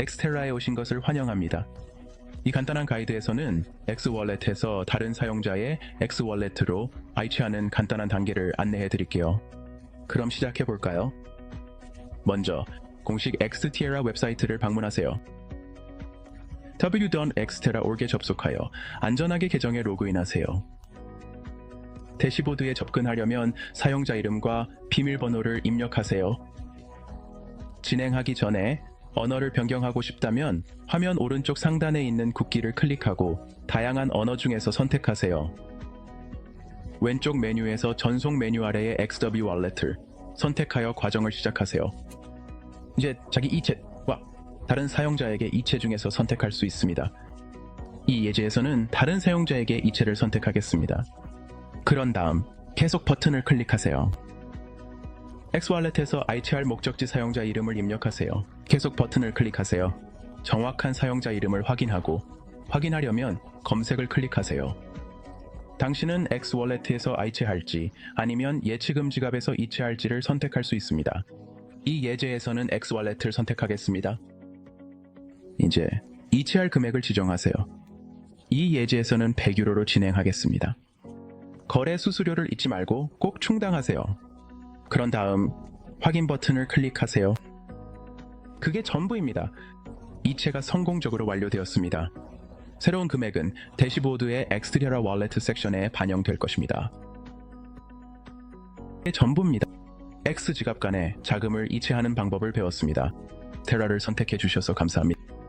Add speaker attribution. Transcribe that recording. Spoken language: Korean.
Speaker 1: 엑스테라에 오신 것을 환영합니다. 이 간단한 가이드에서는 엑스월렛에서 다른 사용자의 엑스월렛으로 아이치하는 간단한 단계를 안내해 드릴게요. 그럼 시작해 볼까요? 먼저 공식 엑스티에라 웹사이트를 방문하세요. w.xterra.org에 접속하여 안전하게 계정에 로그인하세요. 대시보드에 접근하려면 사용자 이름과 비밀번호를 입력하세요. 진행하기 전에 언어를 변경하고 싶다면 화면 오른쪽 상단에 있는 국기를 클릭하고 다양한 언어 중에서 선택하세요. 왼쪽 메뉴에서 전송 메뉴 아래의 XW 월렛을 선택하여 과정을 시작하세요. 이제 자기 이체와 다른 사용자에게 이체 중에서 선택할 수 있습니다. 이 예제에서는 다른 사용자에게 이체를 선택하겠습니다. 그런 다음 계속 버튼을 클릭하세요. 엑스월렛에서 iCR 목적지 사용자 이름을 입력하세요. 계속 버튼을 클릭하세요. 정확한 사용자 이름을 확인하고 확인하려면 검색을 클릭하세요. 당신은 엑스월렛에서 이체할지 아니면 예치금 지갑에서 이체할지를 선택할 수 있습니다. 이 예제에서는 엑스월렛을 선택하겠습니다. 이제 이체할 금액을 지정하세요. 이 예제에서는 100유로로 진행하겠습니다. 거래 수수료를 잊지 말고 꼭 충당하세요. 그런 다음 확인 버튼을 클릭하세요. 그게 전부입니다. 이체가 성공적으로 완료되었습니다. 새로운 금액은 대시보드의 엑스트리라 월렛 섹션에 반영될 것입니다. 전부입니다. X 지갑 간에 자금을 이체하는 방법을 배웠습니다. 테라를 선택해 주셔서 감사합니다.